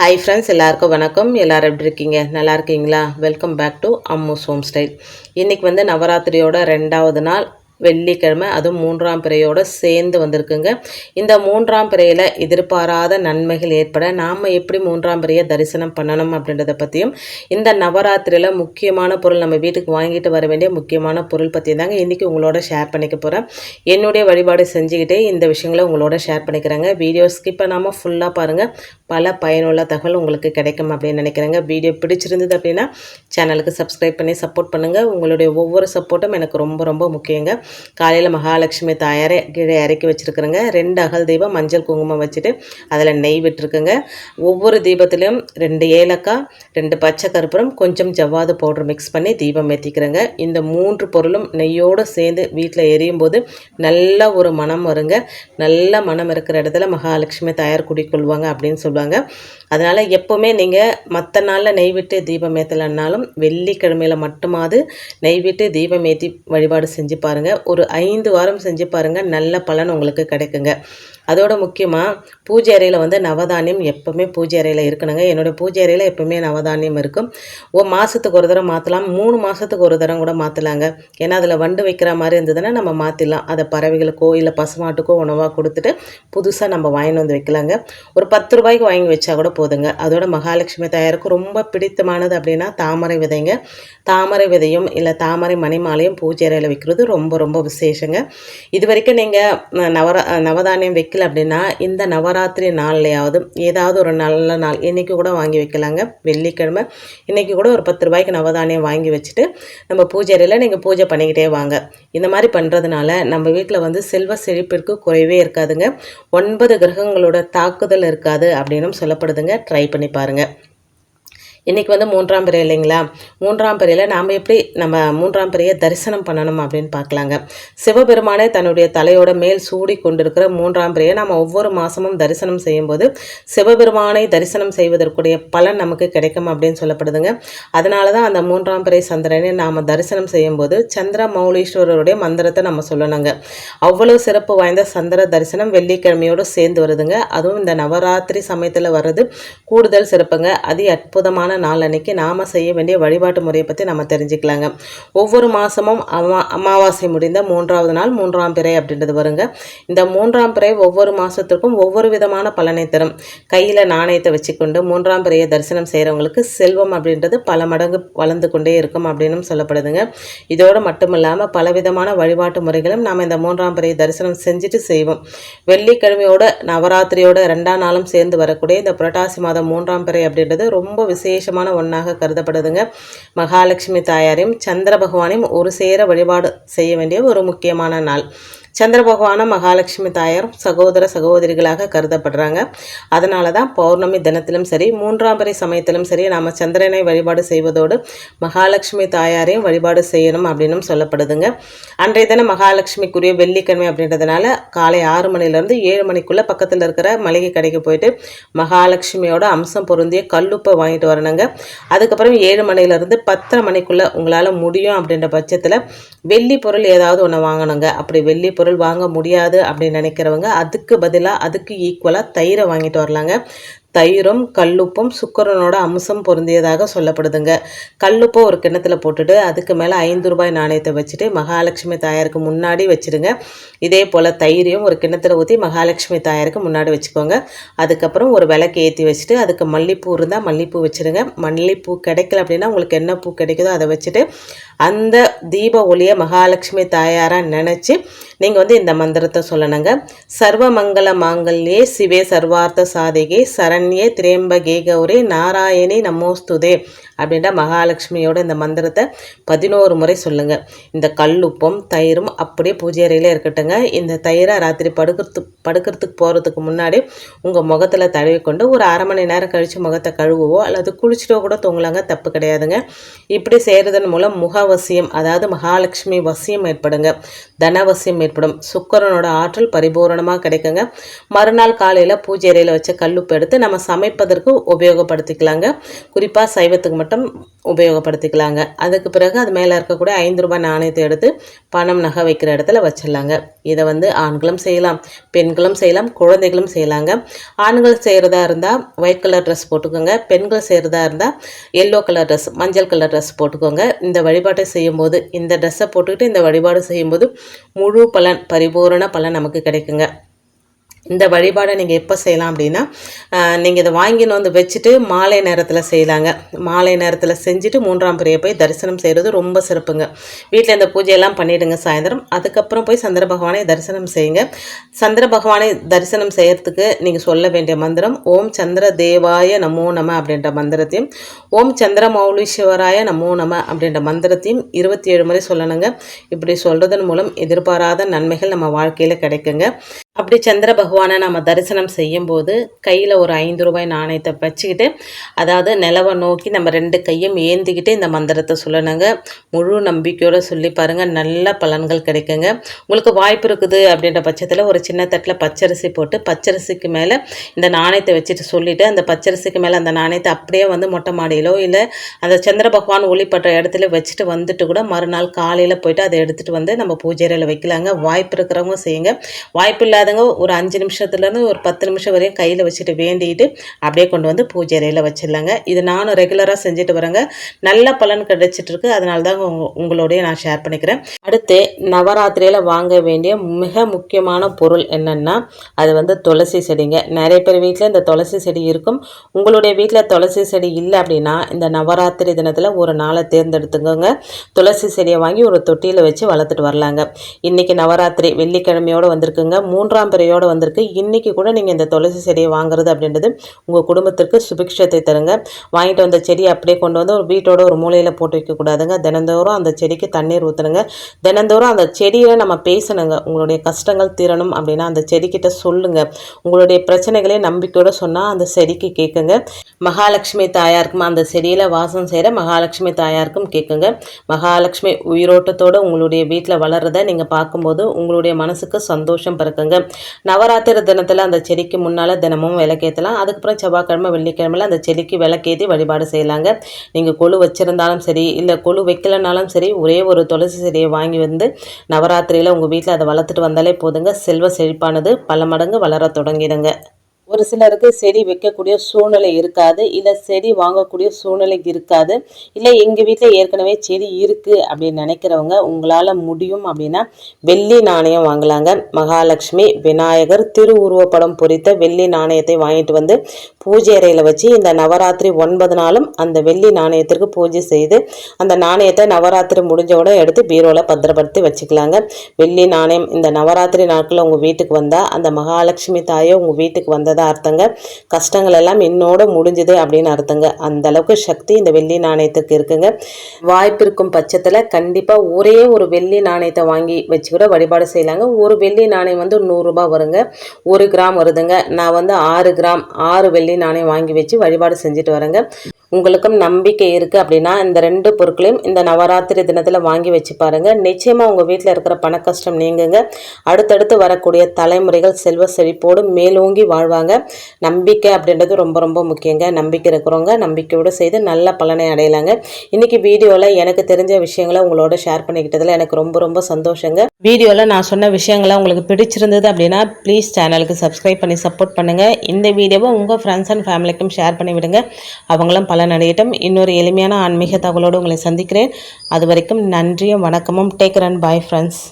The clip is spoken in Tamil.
ஹாய் ஃப்ரெண்ட்ஸ் எல்லாருக்கும் வணக்கம். எல்லோரும் எப்படி இருக்கீங்க? நல்லா இருக்கீங்களா? Welcome back to Ammu's home style இன்றைக்கி வந்து நவராத்திரியோட ரெண்டாவது நாள். வெள்ளிக்கிழமை அதுவும் மூன்றாம் பிறையோடு சேர்ந்து வந்திருக்குங்க. இந்த மூன்றாம் பிறையில் எதிர்பாராத நன்மைகள் ஏற்பட நாம் எப்படி மூன்றாம் பிறையை தரிசனம் பண்ணணும் அப்படின்றத பற்றியும் இந்த நவராத்திரியில் முக்கியமான பொருள் நம்ம வீட்டுக்கு வாங்கிட்டு வர வேண்டிய முக்கியமான பொருள் பற்றி தாங்க இன்றைக்கி உங்களோட ஷேர் பண்ணிக்க போகிறேன் என்னுடைய வழிபாடு செஞ்சுக்கிட்டே இந்த விஷயங்களை உங்களோட ஷேர் பண்ணிக்கிறேங்க. வீடியோ ஸ்கிப் பண்ணாமல் ஃபுல்லாக பாருங்கள் பல பயனுள்ள தகவல் உங்களுக்கு கிடைக்கும் அப்படின்னு நினைக்கிறேங்க. வீடியோ பிடிச்சிருந்தது அப்படின்னா சேனலுக்கு சப்ஸ்கிரைப் பண்ணி சப்போர்ட் பண்ணுங்கள் உங்களுடைய ஒவ்வொரு சப்போர்ட்டும் எனக்கு ரொம்ப ரொம்ப முக்கியங்க. காலையில் மகாலட்சுமி தாயாரை கீழே இறக்கி வச்சுருக்குறேங்க. ரெண்டு அகல் தீபம் மஞ்சள் குங்குமம் வச்சுட்டு அதில் நெய் விட்டுருக்குங்க. ஒவ்வொரு தீபத்துலேயும் ரெண்டு ஏலக்காய் ரெண்டு பச்சை கருப்புரம் கொஞ்சம் ஜவ்வாது பவுடர் மிக்ஸ் பண்ணி தீபம் ஏற்றிக்கிறேங்க இந்த மூன்று பொருளும் நெய்யோடு சேர்ந்து வீட்டில் எரியும் போது நல்ல ஒரு மனம் வருங்க. நல்ல மனம் இருக்கிற இடத்துல மகாலட்சுமி தாயார் குடிக்கொள்வாங்க அப்படின்னு சொல்லுவாங்க. அதனால் எப்போவுமே நீங்கள் மற்ற நாளில் நெய் விட்டு தீபம் ஏற்றலைன்னாலும் வெள்ளிக்கிழமையில் மட்டுமாவது நெய் விட்டு தீபம் ஏற்றி வழிபாடு செஞ்சு பாருங்கள் ஒரு ஐந்து வாரம் செஞ்சு பாருங்கள் நல்ல பலன் உங்களுக்கு கிடைக்குங்க. அதோட முக்கியமாக பூஜை அறையில் வந்து நவதானியம் எப்போவுமே பூஜை அறையில் இருக்கணுங்க. என்னோடய பூஜை அறையில் எப்போவுமே நவதானியம் இருக்கும். ஓ மாதத்துக்கு ஒரு தரம் மாற்றலாம் மூணு மாதத்துக்கு ஒரு தரம் கூட மாற்றலாங்க ஏன்னா அதில் வண்டு வைக்கிற மாதிரி இருந்ததுன்னா நம்ம மாற்றிடலாம் அதை பறவைகளுக்கோ இல்லை பசுமாட்டுக்கோ உணவாக கொடுத்துட்டு புதுசாக நம்ம வாங்கிட்டு வந்து வைக்கலாங்க. ஒரு பத்து ரூபாய்க்கு வாங்கி வச்சா கூட போதுங்க. அதோட மகாலட்சுமி தயாருக்கு ரொம்ப பிடித்தமானது அப்படின்னா தாமரை விதைங்க. தாமரை விதையும் இல்லை தாமரை மணிமாலையும் பூஜை அறையில் வைக்கிறது ரொம்ப ரொம்ப ரொம்ப விசேஷங்க. இது வரைக்கும் நீங்கள் நவர நவதானியம் வைக்கல அப்படின்னா இந்த நவராத்திரி நாள்லையாவது ஏதாவது ஒரு நல்ல நாள் இன்றைக்கி கூட வாங்கி வைக்கலாங்க. வெள்ளிக்கிழமை இன்றைக்கி கூட ஒரு பத்து ரூபாய்க்கு நவதானியம் வாங்கி வச்சுட்டு நம்ம பூஜை அறையில் நீங்கள் பூஜை பண்ணிக்கிட்டே வாங்க. இந்த மாதிரி பண்ணுறதுனால நம்ம வீட்டில் வந்து செல்வ செழிப்பிற்கு குறைவே இருக்காதுங்க. ஒன்பது கிரகங்களோட தாக்குதல் இருக்காது அப்படின்னும் சொல்லப்படுதுங்க. ட்ரை பண்ணி பாருங்கள் இன்றைக்கி வந்து மூன்றாம் பிறை இல்லைங்களா? மூன்றாம் பிறையில் நாம் எப்படி நம்ம மூன்றாம் பிறையை தரிசனம் பண்ணணும் அப்படின்னு பார்க்கலாங்க. சிவபெருமானே தன்னுடைய தலையோட மேல் சூடி கொண்டிருக்கிற மூன்றாம் பிறையை நம்ம ஒவ்வொரு மாதமும் தரிசனம் செய்யும்போது சிவபெருமானை தரிசனம் செய்வதற்குடைய பலன் நமக்கு கிடைக்கும் அப்படின்னு சொல்லப்படுதுங்க. அதனால தான் அந்த மூன்றாம் பிறை சந்திரனை நாம் தரிசனம் செய்யும்போது சந்திர மௌலீஸ்வரருடைய மந்திரத்தை நம்ம சொல்லணுங்க. அவ்வளோ சிறப்பு வாய்ந்த சந்திர தரிசனம் வெள்ளிக்கிழமையோடு சேர்ந்து வருதுங்க. அதுவும் இந்த நவராத்திரி சமயத்தில் வர்றது கூடுதல் சிறப்புங்க. அதி அற்புதமான நாள் அன்றைக்கி நாம் செய்ய வேண்டிய வழிபாட்டு முறையை பற்றி நம்ம தெரிஞ்சுக்கலாங்க. ஒவ்வொரு மாதமும் அமா அமாவாசை முடிந்த மூன்றாவது நாள் மூன்றாம் பிறை அப்படின்றது வருங்க. இந்த மூன்றாம் பிறை ஒவ்வொரு மாதத்திற்கும் ஒவ்வொரு விதமான பலனை தரும். கையில் நாணயத்தை வச்சுக்கொண்டு மூன்றாம் பிறையை தரிசனம் செய்கிறவங்களுக்கு செல்வம் அப்படின்றது பல மடங்கு வளர்ந்து கொண்டே இருக்கும் அப்படின்னு சொல்லப்படுதுங்க. இதோடு மட்டும் இல்லாமல் பலவிதமான வழிபாட்டு முறைகளும் நாம் இந்த மூன்றாம் பிறையை தரிசனம் செஞ்சுட்டு செய்வோம். வெள்ளிக்கிழமையோட நவராத்திரியோட ரெண்டாம் நாளும் சேர்ந்து வரக்கூடிய இந்த புரட்டாசி மாதம் மூன்றாம் பிறை அப்படின்றது ரொம்ப விசேஷமான ஒன்றாக கருதப்படுதுங்க. மகாலட்சுமி தாயாரையும் சந்திர பகவானையும் ஒரு சேர வழிபாடு செய்ய வேண்டிய ஒரு முக்கியமான நாள். சந்திர பகவான மகாலட்சுமி தாயாரும் சகோதர சகோதரிகளாக கருதப்படுறாங்க. அதனால தான் பௌர்ணமி தினத்திலும் சரி மூன்றாம் பறை சமயத்திலும் சரி நாம் சந்திரனை வழிபாடு செய்வதோடு மகாலட்சுமி தாயாரையும் வழிபாடு செய்யணும் அப்படின்னும் சொல்லப்படுதுங்க. அன்றைய தினம் மகாலட்சுமிக்குரிய வெள்ளிக்கிழமை அப்படின்றதுனால காலை ஆறு மணிலேருந்து ஏழு மணிக்குள்ளே பக்கத்தில் இருக்கிற மளிகை கடைக்கு போயிட்டு மகாலட்சுமியோட அம்சம் பொருந்திய கல்லுப்பை வாங்கிட்டு வரணுங்க. அதுக்கப்புறம் ஏழு மணிலேருந்து பத்தரை மணிக்குள்ளே உங்களால் முடியும் அப்படின்ற பட்சத்தில் வெள்ளி பொருள் ஏதாவது ஒன்று வாங்கணுங்க. அப்படி வெள்ளி பொருள் வாங்க முடியாது அப்படின்னு நினைக்கிறவங்க அதுக்கு பதிலாக அதுக்கு ஈக்குவலாக தயிரை வாங்கிட்டு வரலாங்க. தயிரும் கல்லுப்பும் சுக்கரனோட அம்சம் பொருந்தியதாக சொல்லப்படுதுங்க. கல்லுப்பை ஒரு கிண்ணத்தில் போட்டுட்டு அதுக்கு மேலே ஐந்து ரூபாய் நாணயத்தை வச்சுட்டு மகாலட்சுமி தாயாருக்கு முன்னாடி வச்சுருங்க இதே போல் தயிரையும் ஒரு கிண்ணத்தில் ஊற்றி மகாலட்சுமி தாயாருக்கு முன்னாடி வச்சுக்கோங்க. அதுக்கப்புறம் ஒரு விளக்கு ஏற்றி வச்சுட்டு அதுக்கு மல்லிப்பூ இருந்தால் மல்லிப்பூ வச்சுருங்க மல்லிப்பூ கிடைக்கல அப்படின்னா உங்களுக்கு என்ன பூ கிடைக்குதோ அதை வச்சுட்டு அந்த தீப ஒளியை மகாலட்சுமி தாயாராக நினச்சி நீங்கள் வந்து இந்த மந்திரத்தை சொல்லணுங்க. சர்வ மங்கள மாங்கல்யே சிவே சர்வார்த்த சாதிகே சரண்யே திரேம்பகே கௌரி நாராயணி நமோஸ்துதே. அப்படின்ட்டு மகாலட்சுமியோட இந்த மந்திரத்தை பதினோரு முறை சொல்லுங்கள் இந்த கல்லுப்பும் தயிரும் அப்படியே பூஜை அறையில் இருக்கட்டுங்க. இந்த தயிரை ராத்திரி படுக்கிறது படுக்கிறதுக்கு போகிறதுக்கு முன்னாடி உங்கள் முகத்தில் தடவி கொண்டு ஒரு அரை மணி நேரம் கழித்து முகத்தை கழுவுவோ அல்லது குளிச்சுட்டோ கூட தூங்கலாங்க தப்பு கிடையாதுங்க. இப்படி செய்கிறதன் மூலம் முக வசியம் அதாவது மகாலட்சுமி வசியம் ஏற்படுங்க. தனவசியம் ஏற்படும். சுக்கரனோட ஆற்றல் பரிபூரணமாக கிடைக்குங்க. மறுநாள் காலையில் பூஜை அறையில் வச்ச கல்லுப்பு எடுத்து நம்ம சமைப்பதற்கு உபயோகப்படுத்திக்கலாங்க. குறிப்பாக சைவத்துக்கு மட்டும் உபயோகப்படுத்திக்கலாங்க. அதுக்கு பிறகு அது மேலே இருக்கக்கூடிய ஐந்து ரூபாய் நாணயத்தை எடுத்து பணம் நகை வைக்கிற இடத்துல வச்சிடலாங்க. இதை வந்து ஆண்களும் செய்யலாம் பெண்களும் செய்யலாம் குழந்தைகளும் செய்யலாங்க. ஆண்கள் செய்கிறதா இருந்தால் ஒயிட் கலர் ட்ரெஸ் போட்டுக்கோங்க. பெண்கள் செய்கிறதா இருந்தால் எல்லோ கலர் ட்ரெஸ் மஞ்சள் கலர் ட்ரெஸ் போட்டுக்கோங்க. இந்த வழிபாட்டை செய்யும்போது இந்த ட்ரெஸ்ஸை போட்டுக்கிட்டு இந்த வழிபாடு செய்யும்போது முழு பலன் பரிபூரண பலன் நமக்கு கிடைக்குங்க. இந்த வழிபாடை நீங்கள் எப்போ செய்யலாம் அப்படின்னா நீங்கள் இதை வாங்கின்னு வந்து வச்சுட்டு மாலை நேரத்தில் செய்யலாங்க. மாலை நேரத்தில் செஞ்சுட்டு மூன்றாம் பிறையை போய் தரிசனம் செய்கிறது ரொம்ப சிறப்புங்க. வீட்டில் இந்த பூஜையெல்லாம் பண்ணிவிடுங்க சாயந்தரம். அதுக்கப்புறம் போய் சந்திர பகவானை தரிசனம் செய்யுங்க. சந்திர பகவானை தரிசனம் செய்யறதுக்கு நீங்கள் சொல்ல வேண்டிய மந்திரம் ஓம் சந்திர தேவாய நமோ நம அப்படின்ற மந்திரத்தையும் ஓம் சந்திர மௌலீஸ்வராய நமோ நம அப்படின்ற மந்திரத்தையும் இருபத்தி ஏழு முறை சொல்லணுங்க. இப்படி சொல்கிறதன் மூலம் எதிர்பாராத நன்மைகள் நம்ம வாழ்க்கையில் கிடைக்குங்க. அப்படி சந்திர பகவானை நம்ம தரிசனம் செய்யும்போது கையில் ஒரு ஐந்து ரூபாய் நாணயத்தை வச்சுக்கிட்டு அதாவது நிலவை நோக்கி நம்ம ரெண்டு கையும் ஏந்திக்கிட்டு இந்த மந்திரத்தை சொல்லணுங்க. முழு நம்பிக்கையோடு சொல்லி பாருங்கள் நல்ல பலன்கள் கிடைக்குங்க. உங்களுக்கு வாய்ப்பு இருக்குது அப்படின்ற பட்சத்தில் ஒரு சின்ன தட்டில் பச்சரிசி போட்டு பச்சரிசிக்கு மேலே இந்த நாணயத்தை வச்சுட்டு சொல்லிவிட்டு அந்த பச்சரிசிக்கு மேலே அந்த நாணயத்தை அப்படியே வந்து மொட்டை மாடியிலோ இல்லை அந்த சந்திர பகவான் ஒளிப்பட்ட இடத்துல வச்சுட்டு வந்துட்டு கூட மறுநாள் காலையில் போயிட்டு அதை எடுத்துகிட்டு வந்து நம்ம பூஜையில் வைக்கலாங்க. வாய்ப்பு இருக்கிறவங்க செய்யுங்க. வாய்ப்பு இல்லை இல்லாதவங்க ஒரு அஞ்சு நிமிஷத்துலேருந்து ஒரு பத்து நிமிஷம் வரையும் கையில் வச்சுட்டு வேண்டிட்டு அப்படியே கொண்டு வந்து பூஜை அறையில் வச்சிடலாங்க. இது நானும் ரெகுலராக செஞ்சுட்டு வரேங்க. நல்ல பலன் கிடைச்சிட்ருக்கு அதனால தான் உங்களோடைய நான் ஷேர் பண்ணிக்கிறேன். அடுத்து நவராத்திரியில் வாங்க வேண்டிய மிக முக்கியமான பொருள் என்னென்னா அது வந்து துளசி செடிங்க. நிறைய பேர் வீட்டில் இந்த துளசி செடி இருக்கும். உங்களுடைய வீட்டில் துளசி செடி இல்லை அப்படின்னா இந்த நவராத்திரி தினத்தில் ஒரு நாளை தேர்ந்தெடுத்துக்கோங்க. துளசி செடியை வாங்கி ஒரு தொட்டியில் வச்சு வளர்த்துட்டு வரலாங்க. இன்றைக்கி நவராத்திரி வெள்ளிக்கிழமையோடு வந்திருக்குங்க. மூன்று மூன்றாம் பிறையோடு வந்திருக்கு. இன்றைக்கி கூட நீங்கள் இந்த துளசி செடியை வாங்குறது அப்படின்றது உங்கள் குடும்பத்திற்கு சுபிக்ஷத்தை தருங்க. வாங்கிட்டு வந்த செடியை அப்படியே கொண்டு வந்து ஒரு வீட்டோட ஒரு மூலையில் போட்டு வைக்கக்கூடாதுங்க தினந்தோறும் அந்த செடிக்கு தண்ணீர் ஊற்றணுங்க தினந்தோறும் அந்த செடியில் நம்ம பேசணுங்க. உங்களுடைய கஷ்டங்கள் தீரணும் அப்படின்னா அந்த செடிக்கிட்ட சொல்லுங்கள் உங்களுடைய பிரச்சனைகளே நம்பிக்கையோடு சொன்னால் அந்த செடிக்கு கேட்குங்க மகாலட்சுமி தாயாருக்கும் அந்த செடியில் வாசம் செய்கிற மகாலட்சுமி தாயாருக்கும் கேட்குங்க மகாலட்சுமி உயிரோட்டத்தோடு உங்களுடைய வீட்டில் வளர்றதை நீங்கள் பார்க்கும்போது உங்களுடைய மனசுக்கு சந்தோஷம் பிறக்குங்க. நவராத்திரி தினத்தில் அந்த செடிக்கு முன்னால் தினமும் விளக்கேற்றலாம் அதுக்கப்புறம் செவ்வாய்க்கிழமை வெள்ளிக்கிழமையில் அந்த செடிக்கு விளக்கேற்றி வழிபாடு செய்யலாங்க. நீங்கள் கொழு வச்சுருந்தாலும் சரி இல்லை கொழு வைக்கலனாலும் சரி ஒரே ஒரு துளசி செடியை வாங்கி வந்து நவராத்திரியில் உங்கள் வீட்டில் அதை வளர்த்துட்டு வந்தாலே போதுங்க. செல்வ செழிப்பானது பல மடங்கு வளர தொடங்கிடுங்க. ஒரு சிலருக்கு செடி வைக்கக்கூடிய சூழ்நிலை இருக்காது இல்லை செடி வாங்கக்கூடிய சூழ்நிலை இருக்காது. இல்லை எங்கள் வீட்டில் ஏற்கனவே செடி இருக்குது அப்படின்னு நினைக்கிறவங்க உங்களால் முடியும் அப்படின்னா வெள்ளி நாணயம் வாங்கலாங்க. மகாலட்சுமி விநாயகர் திருவுருவப்படம் பொறித்த வெள்ளி நாணயத்தை வாங்கிட்டு வந்து பூஜை அறையில் வச்சு இந்த நவராத்திரி ஒன்பது நாளும் அந்த வெள்ளி நாணயத்திற்கு பூஜை செய்து அந்த நாணயத்தை நவராத்திரி முடிஞ்சவுடன் எடுத்து பீரோவில் பத்திரப்படுத்தி வச்சுக்கலாங்க. வெள்ளி நாணயம் இந்த நவராத்திரி நாட்களில் உங்கள் வீட்டுக்கு வந்தால் அந்த மகாலட்சுமி தாயை உங்கள் வீட்டுக்கு வந்ததாக தான் அர்த்தங்க. கஷ்டங்கள் எல்லாம் என்னோட முடிஞ்சுது அப்படின்னு அர்த்தங்க. அந்த அளவுக்கு சக்தி இந்த வெள்ளி நாணயத்துக்கு இருக்குங்க. வாய்ப்பு இருக்கும் பட்சத்தில் கண்டிப்பாக ஒரே ஒரு வெள்ளி நாணயத்தை வாங்கி வச்சு கூட வழிபாடு செய்யலாங்க. ஒரு வெள்ளி நாணயம் வந்து நூறுரூபா வருங்க. ஒரு கிராம் வருதுங்க. நான் வந்து ஆறு கிராம் ஆறு வெள்ளி நாணயம் வாங்கி வச்சு வழிபாடு செஞ்சுட்டு வரேங்க. உங்களுக்கும் நம்பிக்கை இருக்குது அப்படின்னா இந்த ரெண்டு பொருட்களையும் இந்த நவராத்திரி தினத்தில் வாங்கி வச்சு பாருங்கள் நிச்சயமாக உங்கள் வீட்டில் இருக்கிற பண கஷ்டம் நீங்குங்க. அடுத்தடுத்து வரக்கூடிய தலைமுறைகள் செல்வ செழிப்போடு மேலோங்கி வாழ்வாங்க. நம்பிக்கை அப்படின்றது ரொம்ப ரொம்ப முக்கியங்க. நம்பிக்கை இருக்கிறவங்க நம்பிக்கையோடு செய்து நல்ல பலனை அடையலாங்க. இன்றைக்கி வீடியோவில் எனக்கு தெரிஞ்ச விஷயங்களை உங்களோட ஷேர் பண்ணிக்கிட்டதில் எனக்கு ரொம்ப ரொம்ப சந்தோஷங்க. வீடியோவில் நான் சொன்ன விஷயங்களை உங்களுக்கு பிடிச்சிருந்தது அப்படின்னா ப்ளீஸ் சேனலுக்கு சப்ஸ்கிரைப் பண்ணி சப்போர்ட் பண்ணுங்கள் இந்த வீடியோவை உங்கள் ஃப்ரெண்ட்ஸ் அண்ட் ஃபேமிலிக்கும் ஷேர் பண்ணி விடுங்க. அவங்களும் பலன் அடையட்டும். இன்னொரு எளிமையான ஆன்மீக தகவலோடு உங்களை சந்திக்கிறேன். அது வரைக்கும் நன்றியும் வணக்கமும். Take run bye friends